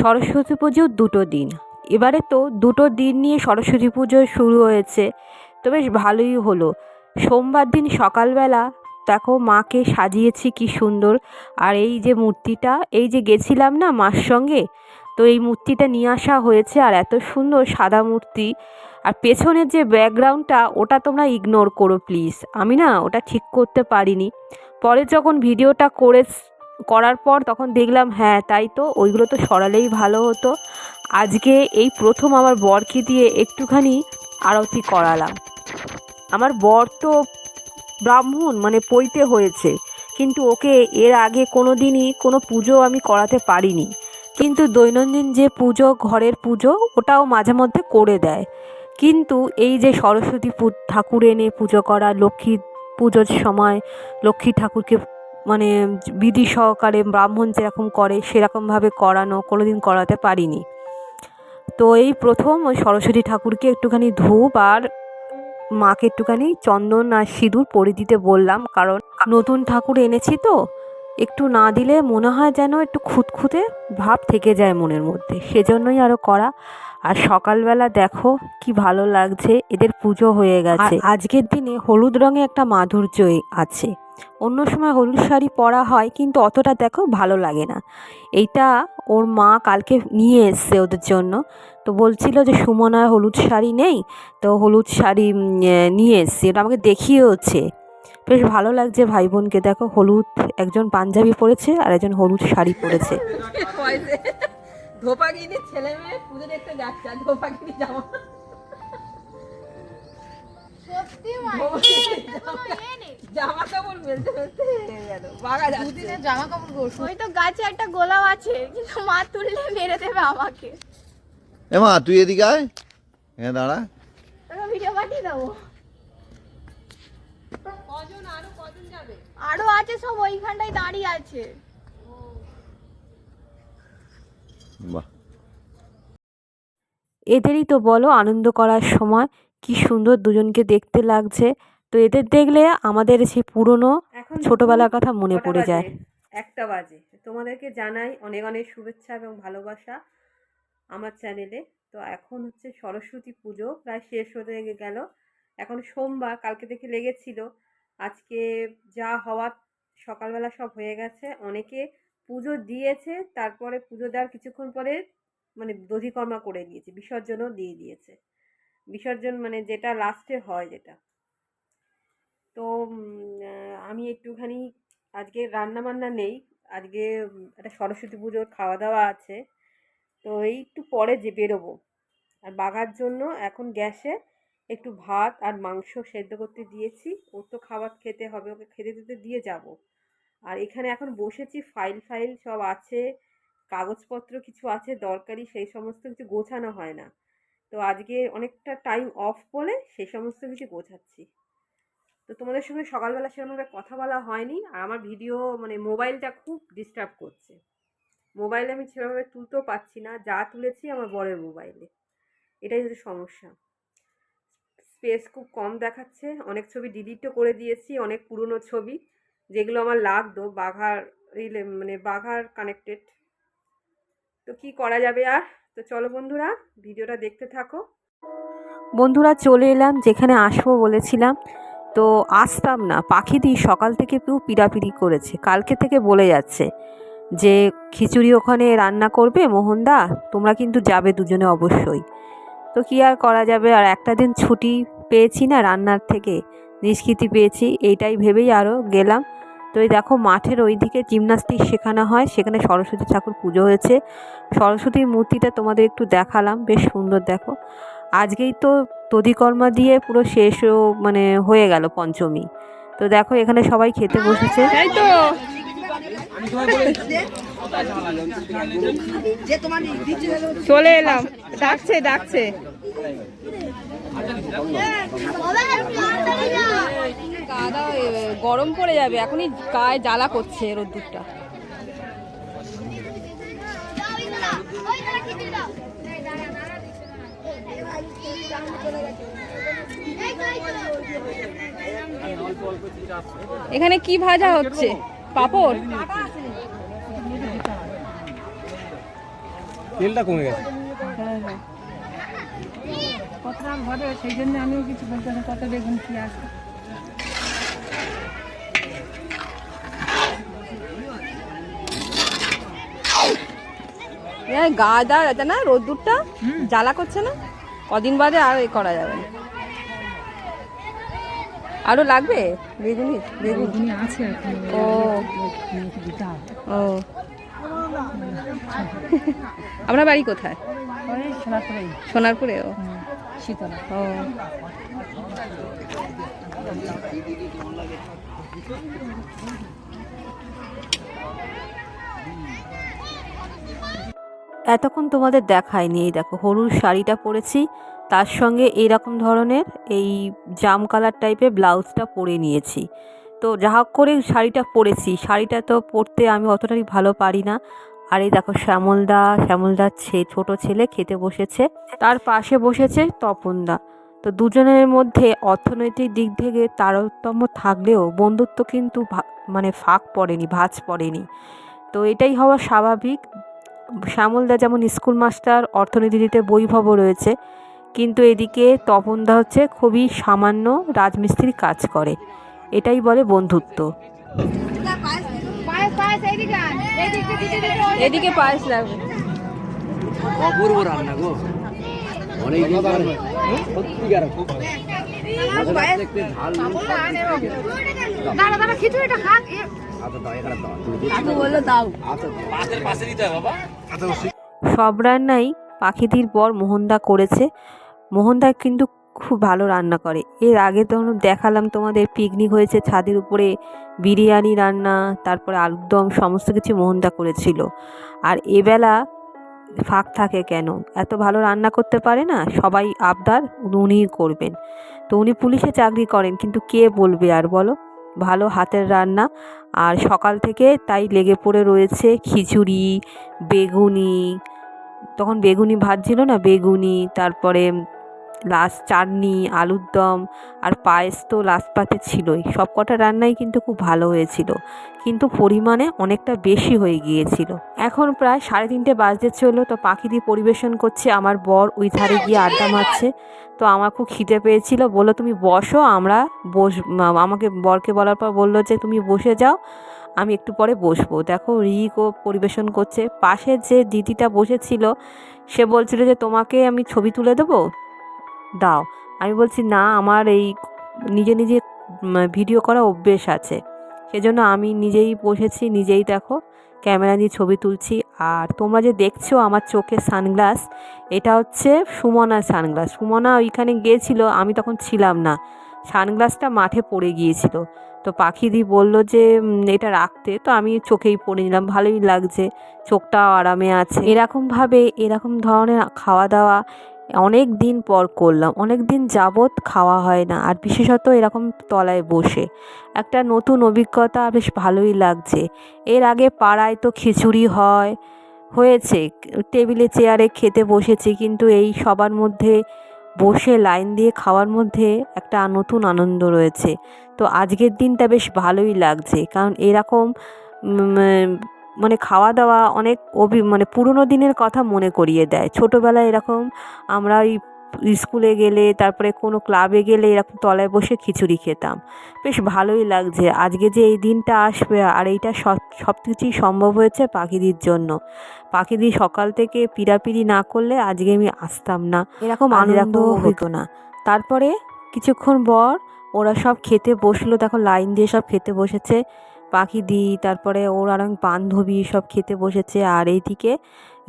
সরস্বতী পুজো দুটো দিন। এবারে তো দুটো দিন নিয়ে সরস্বতী পুজো শুরু হয়েছে। তো বেশ ভালোই হলো। সোমবার দিন সকালবেলা দেখো মাকে সাজিয়েছি কি সুন্দর। আর এই যে মূর্তিটা, এই যে গেছিলাম না মার সঙ্গে, তো এই মূর্তিটা নিয়ে আসা হয়েছে আর এত সুন্দর সাদা মূর্তি। আর পেছনের যে ব্যাকগ্রাউন্ডটা, ওটা তোমরা ইগনোর করো প্লিজ আমি না ওটা ঠিক করতে পারিনি। পরে যখন ভিডিওটা করে করার পর তখন দেখলাম হ্যাঁ তাই তো, ওইগুলো তো সরালেই ভালো হতো। আজকে এই প্রথম আমার বরকে দিয়ে একটুখানি আরতি করালাম। আমার বর তো ব্রাহ্মণ মানে পৈতে হয়েছে। কিন্তু ওকে এর আগে কোনো দিনই কোনো পুজো আমি করাতে পারিনি। কিন্তু দৈনন্দিন যে পুজো, ঘরের পুজো, ওটাও মাঝে মধ্যে করে দেয়। কিন্তু এই যে সরস্বতী ঠাকুর এনে পুজো করা, লক্ষ্মী পুজোর সময় লক্ষ্মী ঠাকুরকে মানে বিধি সহকারে ব্রাহ্মণ যেরকম করে, সেরকমভাবে করানো কোনো দিন করাতে পারিনি। তো এই প্রথম ওই সরস্বতী ঠাকুরকে একটুখানি ধূপ আর মাকে একটুখানি চন্দন আর সিঁদুর পরে দিতে বললাম, কারণ নতুন ঠাকুর এনেছি তো, একটু না দিলে মনে হয় যেন একটু খুঁতখুঁতে ভাব থেকে যায় মনের মধ্যে। সেজন্যই আরও করা। আর সকালবেলা দেখো কি ভালো লাগছে এদের পুজো হয়ে গেছে। আজকের দিনে হলুদ রঙে একটা মাধুর্য আছে। অন্য সময় হলুদ শাড়ি পরা হয় কিন্তু অতটা দেখো ভালো লাগে না। এইটা ওর মা কালকে নিয়ে এসছে ওদের জন্য। তো বলছিল যে সুমনার হলুদ শাড়ি নেই তো হলুদ শাড়ি নিয়ে এসছে। ওটা আমাকে দেখিয়েওছে। বেশ ভালো লাগছে ভাই বোনকে। দেখো হলুদ একজন পাঞ্জাবি পরেছে আর একজন হলুদ শাড়ি পরেছে। ধোপাগিনি ছেলে মেয়ে পুজো দেখতে যাচ্ছে আর ধোপাগিনি জামা। মা জামা। কাপড় মেলতে মেলতে গেল। বাগা যাচ্ছে। জামা কাপড় পরছো? ওই তো গাছে একটা গোলাপ আছে কিন্তু মা তুললে মেরে দেবে আমাকে। এমা তুই এদিকে আয়। হ্যাঁ দাঁড়া। ভিডিও পাঠিয়ে দেবো। কজন আরও কজন যাবে? আরও আছে সব ওইখানটায় দাঁড়িয়ে আছে। বাহ। এদেরই তো বলো আনন্দ করার সময় কি সুন্দর দুজনকে দেখতে লাগছে। তো এদের দেখলে আমাদের সেই পুরনো এখন ছোটবেলার কথা মনে পড়ে যায়। একটা বাজে। তোমাদেরকে জানাই অনেক অনেক শুভেচ্ছা এবং ভালোবাসা আমার চ্যানেলে। তো এখন হচ্ছে সরস্বতী পুজো প্রায় শেষ হতে গেল। এখন সোমবার কালকে থেকে লেগেছিল। আজকে যা হওয়ার সকালবেলা সব হয়ে গেছে। অনেকে পুজো দিয়েছে, তারপরে পুজো দেওয়ার কিছুক্ষণ পরে মানে দধিকর্মা করে দিয়েছে বিসর্জনও দিয়ে দিয়েছে। বিসর্জন মানে যেটা লাস্টে হয় যেটা। তো আমি একটুখানি আজকে রান্না বান্না নেই, আজকে একটা সরস্বতী পুজোর খাওয়া দাওয়া আছে। তো এই একটু পরে যে বেরোবো। আর বাঘার জন্য এখন গ্যাসে একটু ভাত আর মাংস সেদ্ধ করতে দিয়েছি। ওর তো খাবার খেতে হবে, ওকে খেতে দিতে দিয়ে যাব। আর এখানে এখন বসেছি ফাইল ফাইল সব আছে, কাগজপত্র কিছু আছে দরকারি, সেই সমস্ত কিছু গোছানো হয় না। তো আজকে অনেকটা টাইম অফ বলে সেই সমস্ত কিছু গোছাচ্ছি। তো তোমাদের সঙ্গে সকালবেলা সেরকমভাবে কথা বলা হয়নি, আর আমার ভিডিও মানে মোবাইলটা খুব ডিস্টার্ব করছে। মোবাইলে আমি সেভাবে তুলতেও পারছি না, যা তুলেছি আমার বরের মোবাইলে এটাই হচ্ছে সমস্যা। স্পেস খুব কম দেখাচ্ছে, অনেক ছবি ডিলিটও করে দিয়েছি, অনেক পুরনো ছবি। যেগুলো আমার লাগতো, বাঘার রিলে মানে বাঘার কানেক্টেড তো কি করা যাবে আর? তো চলো বন্ধুরা, ভিডিওটা দেখতে থাকো। বন্ধুরা, চলে এলাম, যেখানে আসব বলেছিলাম। তো আসতাম না পাখিদি সকাল থেকে কেউ পিড়াপিড়ি করেছে। কালকে থেকে বলে যাচ্ছে যে, খিচুড়ি ওখানে রান্না করবে মোহনদা? তোমরা কিন্তু যাবে দুজনে অবশ্যই। তো কি আর করা যাবে? আর একটা দিন ছুটি পেয়েছি না রান্নার থেকে, নিষ্কৃতি পেয়েছি, এইটাই ভেবেই আরও গেলাম। তো এই দেখো মাঠের ওইদিকে জিমনাস্টিক শেখানো হয় সেখানে সরস্বতী ঠাকুর পুজো হয়েছে। সরস্বতীর মূর্তিটা তোমাদের একটু দেখালাম বেশ সুন্দর দেখো। আজকেই তো তদিকর্মা দিয়ে পুরো শেষও মানে হয়ে গেল পঞ্চমী। তো দেখো এখানে সবাই খেতে বসেছে। তাই তো। চলে এলাম। ডাকছে ডাকছে। কাদা গরম পড়ে যাবে এখনই গায়ে জ্বালা করছে রোদ্দুরটা। এখানে কি ভাজা হচ্ছে? পাপড়? তেলটা কমে গেছে। কতটা ঘরে সেই জন্য আমিও কিছু বলতে না কত দেখুন কি আছে। গা দা এটা না রোদ্দুরটা জ্বালা করছে না? কদিন বাদে আর এ করা যাবে না। আরও লাগবে? বেগুনি? বেগুনি? আছে ও। ও। আপনার বাড়ি কোথায়? সোনারপুরে ও। শীতলা ও। এতক্ষণ তোমাদের দেখায়নি এই দেখো হলুদ শাড়িটা পরেছি, তার সঙ্গে এইরকম ধরনের এই জাম কালার টাইপের ব্লাউজটা পরে নিয়েছি। তো যা হোক করে শাড়িটা পরেছি, শাড়িটা তো পরতে আমি অতটাই ভালো পারি না। আর এই দেখো শ্যামলদা, শ্যামলদার ছে, ছোটো ছেলে খেতে বসেছে, তার পাশে বসেছে তপনদা। তো দুজনের মধ্যে অর্থনৈতিক দিক থেকে তারতম্য থাকলেও বন্ধুত্ব কিন্তু মানে ফাঁক পড়েনি, ভাঁজ পড়েনি। তো এটাই হওয়া স্বাভাবিক। শ্যামলদা যেমন স্কুল মাস্টার অর্থনীতিতে বৈভব রয়েছে কিন্তু এদিকে তপনদা হচ্ছে খুবই সামান্য রাজমিস্ত্রি কাজ করে। এটাই বলে বন্ধুত্ব। এদিকে পায়েস লাগবে। অপূর্ব রান্না গো। অনেক সব রান্নাই পাখিদির পর মোহনদা করেছে। মোহনদা কিন্তু খুব ভালো রান্না করে। এর আগে তো দেখালাম তোমাদের পিকনিক হয়েছে, ছাদের উপরে বিরিয়ানি রান্না, তারপরে আলুর দম, সমস্ত কিছু মোহনদা করেছিল। আর এবেলা ফাঁক থাকে কেন? এত ভালো রান্না করতে পারে না, সবাই আবদার উনিই করবেন। তো উনি পুলিশে চাকরি করেন, কিন্তু কে বলবে আর বলো? ভালো হাতের রান্না। আর সকাল থেকে তাই লেগে পড়ে রয়েছে খিচুড়ি, বেগুনি। তখন বেগুনি ভাজছিল না, বেগুনি, তারপরে লাস্ট চাটনি, আলুর দম আর পায়েস তো লাস্ট পাতে ছিলই। সব কটা রান্নাই কিন্তু খুব ভালো হয়েছিল। কিন্তু পরিমাণে অনেকটা বেশি হয়ে গিয়েছিল। এখন প্রায় সাড়ে তিনটে বাজতে চলো তো পাখি দিয়ে পরিবেশন করছে আমার বর ওই ধারে গিয়ে আড্ডা মারছে। তো আমার খুব খিদে পেয়েছিল, বলল, তুমি বসো, আমরা বস আমাকে বরকে বলার পর বলল যে, তুমি বসে যাও, আমি একটু পরে বসবো। দেখো, রিকও পরিবেশন করছে। পাশে যে দিদিটা বসেছিল, সে বলছিল যে, তোমাকে আমি ছবি তুলে দেবো? দাও। আমি বলছি, না, আমার এই নিজে নিজে ভিডিও করা অভ্যেস আছে। সেজন্য আমি নিজেই বসেছি, নিজেই দেখো, ক্যামেরা নিয়ে ছবি তুলছি। আর তোমরা যে দেখছ আমার চোখে সানগ্লাস, এটা হচ্ছে সুমনার সানগ্লাস। সুমনা ওইখানে গিয়েছিল, আমি তখন ছিলাম না। সানগ্লাসটা মাঠে পড়ে গিয়েছিল। তো পাখিদি বলল যে এটা রাখতে। তো আমি চোখেই পরে নিলাম, ভালোই লাগছে। চোখটাও আরামে আছে। এরকমভাবে, এরকম ধরনের খাওয়া দাওয়া অনেক দিন পর করলাম। অনেক দিন যাবৎ খাওয়া হয় না। আর বিশেষত এরকম তলায় বসে। একটা নতুন অভিজ্ঞতা বেশ ভালোই লাগছে। এর আগে পাড়ায় তো খিচুড়ি হয়, হয়েছে। টেবিলে চেয়ারে খেতে বসেছি, কিন্তু এই সবার মধ্যে বসে লাইন দিয়ে খাওয়ার মধ্যে একটা নতুন আনন্দ রয়েছে। তো আজকের দিনটা বেশ ভালোই লাগছে। কারণ এরকম মানে খাওয়া দাওয়া অনেক অভি মানে পুরনো দিনের কথা মনে করিয়ে দেয়। ছোটোবেলায় এরকম আমরা ওই স্কুলে গেলে তারপরে কোনো ক্লাবে গেলে এরকম তলায় বসে খিচুড়ি খেতাম। বেশ ভালোই লাগছে। আজকে যে এই দিনটা আসবে আর এইটা সব সব কিছুই সম্ভব হয়েছে পাখিদির জন্য। পাখিদি সকাল থেকে পিড়াপিড়ি না করলে আজকে আমি আসতাম না। এরকম আনন্দ হতো না। তারপরে কিছুক্ষণ পর ওরা সব খেতে বসল। দেখো লাইন দিয়ে সব খেতে বসেছে। পাখি দি তারপরে ওর এক বান্ধবী সব খেতে বসেছে। আর এইদিকে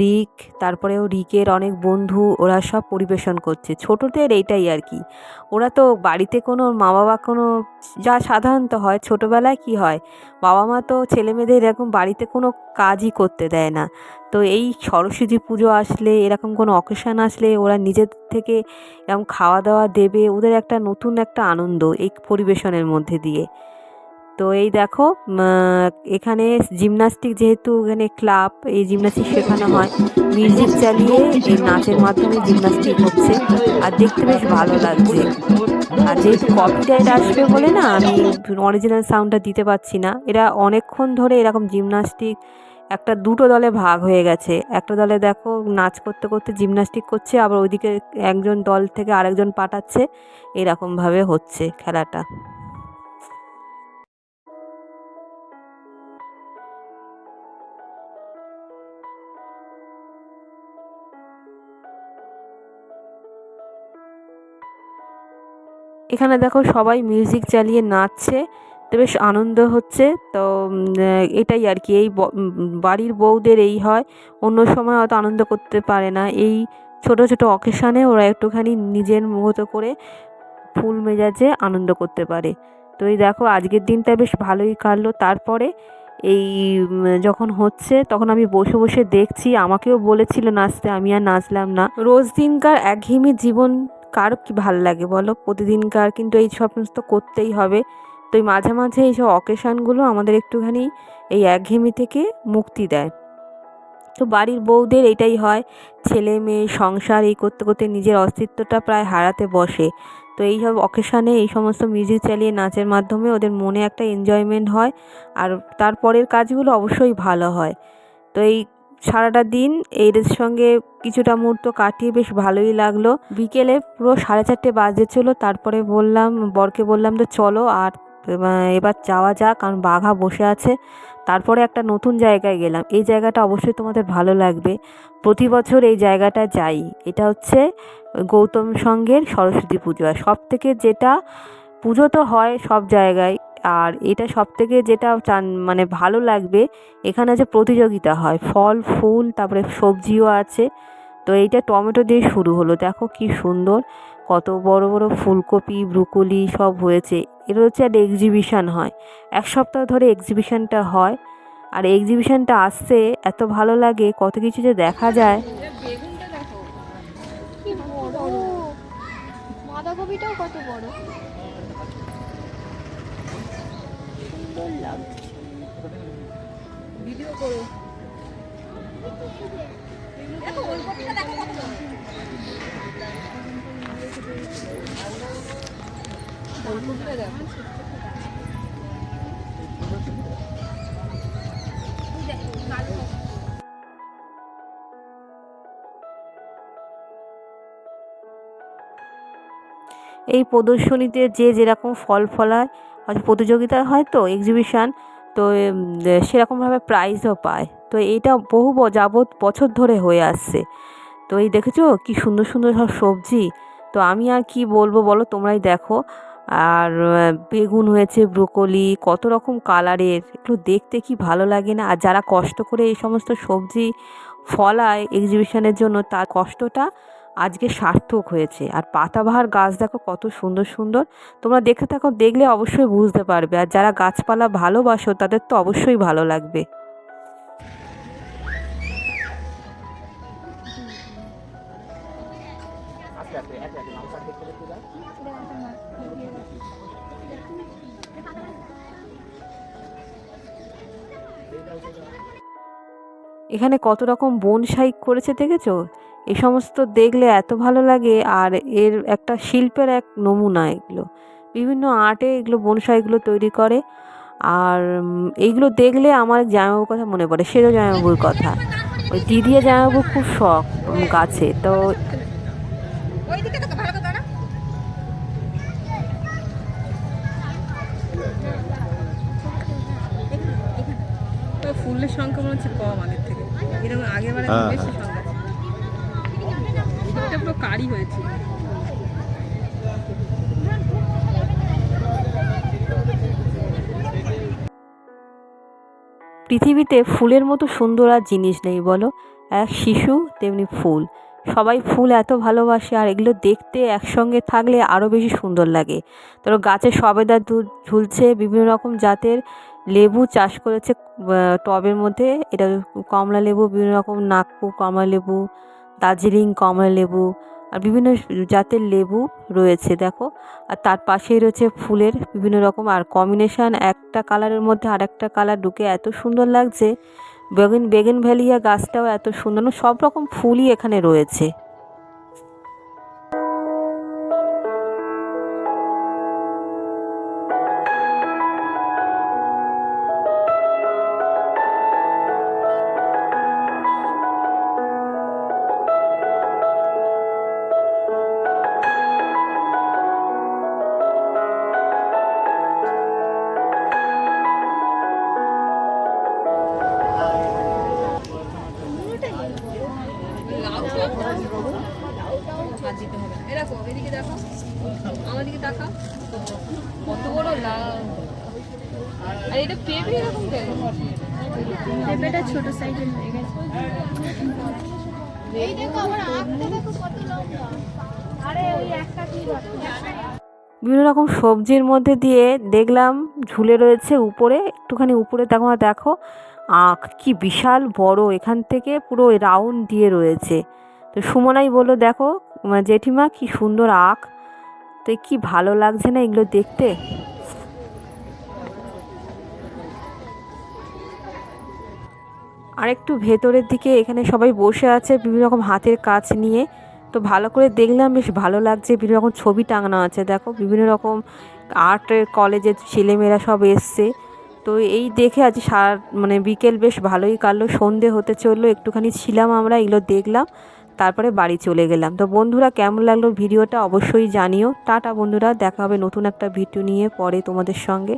রিক তারপরেও রিকের অনেক বন্ধু, ওরা সব পরিবেশন করছে। ছোটোদের এইটাই আর কি। ওরা তো বাড়িতে কোনো মা বাবা কোনো, যা সাধারণত হয়, ছোটোবেলায় কি হয় বাবা মা তো ছেলে মেয়েদের এরকম বাড়িতে কোনো কাজই করতে দেয় না। তো এই সরস্বতী পুজো আসলে, এরকম কোনো অকেশান আসলে ওরা নিজের থেকে এরকম খাওয়া দাওয়া দেবে, ওদের একটা নতুন একটা আনন্দ এই পরিবেশনের মধ্যে দিয়ে। তো এই দেখো এখানে জিমনাস্টিক যেহেতু এখানে ক্লাব, এই জিমনাস্টিক শেখানো হয়। মিউজিক চালিয়ে এই নাচের মাধ্যমে জিমনাস্টিক হচ্ছে। আর দেখতে বেশ ভালো লাগছে। আর যেহেতু কপিরাইট আসবে বলে না, আমি অরিজিনাল সাউন্ডটা দিতে পারছি না। এরা অনেকক্ষণ ধরে এরকম জিমনাস্টিক একটা দুটো দলে ভাগ হয়ে গেছে। একটা দলে দেখো নাচ করতে করতে জিমনাস্টিক করছে, আবার ওইদিকে একজন দল থেকে আরেকজন পাঠাচ্ছে। এরকমভাবে হচ্ছে খেলাটা। এখানে দেখো সবাই মিউজিক চালিয়ে নাচছে, তো বেশ আনন্দ হচ্ছে। তো এটাই আর কি, এই বাড়ির বউদের এই হয়। অন্য সময় অত আনন্দ করতে পারে না। এই ছোট ছোট অকেশানে ওরা একটুখানি নিজের মতো করে ফুল মেজাজে আনন্দ করতে পারে। তো এই দেখো, আজকের দিনটা বেশ ভালোই কাটলো। তারপরে এই যখন হচ্ছে, তখন আমি বসে বসে দেখছি, আমাকেও বলেছিল নাচতে, আমি আর নাচলাম না। রোজ দিনকার একঘেয়েমি জীবন কার কি ভালো লাগে বলো? প্রতিদিনকার কিন্তু এই সমস্ত করতেই হবে। তো এই মাঝে মাঝে এইসব অকেশানগুলো আমাদের একটুখানি এই একঘেয়েমি থেকে মুক্তি দেয়। তো বাড়ির বউদের এটাই হয়, ছেলে মেয়ে, সংসার, এই করতে করতে নিজের অস্তিত্বটা প্রায় হারাতে বসে। তো এই সব অকেশানে এই সমস্ত মিউজিক চালিয়ে নাচের মাধ্যমে ওদের মনে একটা এনজয়মেন্ট হয়, আর তারপরের কাজগুলো অবশ্যই ভালো হয়। তো এই সারাটা দিন এদের সঙ্গে কিছুটা মুহূর্ত কাটিয়ে বেশ ভালোই লাগল। বিকেলে পুরো সাড়ে চারটে বাজে বাজেছিল, তারপরে বললাম, বরকে বললাম তো চলো আর, এবার- এবার যাওয়া যাক, কারণ বাঘা বসে আছে। তারপরে একটা নতুন জায়গায় গেলাম। এই জায়গাটা অবশ্যই তোমাদের ভালো লাগবে। প্রতি বছর এই জায়গাটা যাই। এটা হচ্ছে গৌতম সঙ্গের সরস্বতী পুজো। আর সব থেকে যেটা পুজো তো হয় সব জায়গায় আর এটা সব থেকে যেটা চান মানে ভালো লাগবে, এখানে যে প্রতিযোগিতা হয়, ফল, ফুল, তারপরে সবজিও আছে। তো এইটা টমেটো দিয়ে শুরু হলো, দেখো কি সুন্দর, কত বড় বড় ফুলকপি, ব্রুকলি সব হয়েছে। এটা হচ্ছে একটা এক্সিবিশান হয়। এক সপ্তাহ ধরে এক্সিবিশানটা হয়, আর এক্সিবিশানটা আসতে এত ভালো লাগে, কত কিছু যে দেখা যায়। বাঁধাকপিটাও কত বড়। সুন্দর লাগছে ভিডিও করো। ফুলকপিটা দেখো এই প্রদর্শনীতে যে যেরকম ফল ফলায় প্রতিযোগিতা হয় তো এক্সিবিশান তো সেরকমভাবে প্রাইজও পায়। তো এইটা বহু যাবৎ বছর ধরে হয়ে আসছে। তো এই দেখেছ কি সুন্দর সুন্দর সব সবজি। তো আমি আর কি বলব বলো তোমরাই দেখো। আর বেগুন হয়েছে, ব্রোকলি, কত রকম কালারের, একটু দেখতে কি ভালো লাগে না? আর যারা কষ্ট করে এই সমস্ত সবজি ফলায় এক্সিবিশনের জন্য, তার কষ্টটা আজকে সার্থক হয়েছে। আর পাতাবাহার গাছ দেখো কত সুন্দর সুন্দর। তোমরা দেখে থাকো, দেখলে অবশ্যই বুঝতে পারবে। আর যারা গাছপালা ভালোবাসো, তাদের তো অবশ্যই ভালো লাগবে। এখানে কত রকম বনসাই করেছে, দেখেছ? এই সমস্ত দেখলে এত ভালো লাগে আর এর একটা শিল্পের এক নমুনা এগুলো। বিভিন্ন আর্টে এগুলো বনসাইগুলো তৈরি করে আর এইগুলো দেখলে আমার জামাইবাবুর কথা মনে পড়ে সেরও জামাইবাবুর কথা। ওই দিদিয়া জামাইবাবুর খুব শখ গাছে। তো ফুলের সংখ্যা মনে হচ্ছে কম আগের থেকে। এরকম আগের বারে হ্যাঁ, বেশি। পুরো কারি হয়েছে। পৃথিবীতে ফুলের মতো সুন্দর আর জিনিস নেই, বলো। এক শিশু, তেমনি ফুল। সবাই ফুল এত ভালোবাসে আর এগুলো দেখতে একসঙ্গে থাকলে আরও বেশি সুন্দর লাগে। ধরো গাছে সবেদা ঝুলছে, বিভিন্ন রকম জাতের লেবু চাষ করেছে টবের মধ্যে। এটা কমলা লেবু বিভিন্ন রকম নাগপুর কমলা লেবু দার্জিলিং কমলা লেবু আর বিভিন্ন জাতের লেবু রয়েছে, দেখো। আর তার পাশেই রয়েছে ফুলের বিভিন্ন রকম। আর কম্বিনেশান একটা কালারের মধ্যে আর একটা কালার ঢুকে এত সুন্দর লাগছে। বেগেন বেগেন ভ্যালিয়া গাছটাও এত সুন্দর। মানে সব রকম ফুলই এখানে রয়েছে। ছোট সাইজের হয়ে গেছে। এই দেখো আমার আঁকতে দেখো কত লম্বা। আরে ওই একটা কি বিভিন্ন রকম সবজির মধ্যে দিয়ে দেখলাম ঝুলে রয়েছে উপরে একটুখানি উপরে দেখো না দেখো আখ কি বিশাল বড় এখান থেকে পুরো রাউন্ড দিয়ে রয়েছে। তো সুমনাই বলল দেখো জেঠিমা কি সুন্দর আখ তো কি ভালো লাগছে না এগুলো দেখতে? আর একটু ভেতরের দিকে এখানে সবাই বসে আছে বিভিন্ন রকম হাতের কাজ নিয়ে। তো ভালো করে দেখলাম, বেশ ভালো লাগছে। বিভিন্ন রকম ছবি টাঙানো আছে। দেখো, বিভিন্ন রকম আর্টের কলেজের ছেলেমেয়েরা সব এসছে। তো এই দেখে আজ সার মানে বিকেল বেশ ভালোই কাটলো। সন্ধে হতে চলল, একটুখানি ছিলাম আমরা, এগুলো দেখলাম। তারপরে বাড়ি চলে গেলাম। তো বন্ধুরা, কেমন লাগল ভিডিওটা অবশ্যই জানিও। টাটা বন্ধুরা, দেখা হবে নতুন একটা ভিডিও নিয়ে পরে তোমাদের সঙ্গে।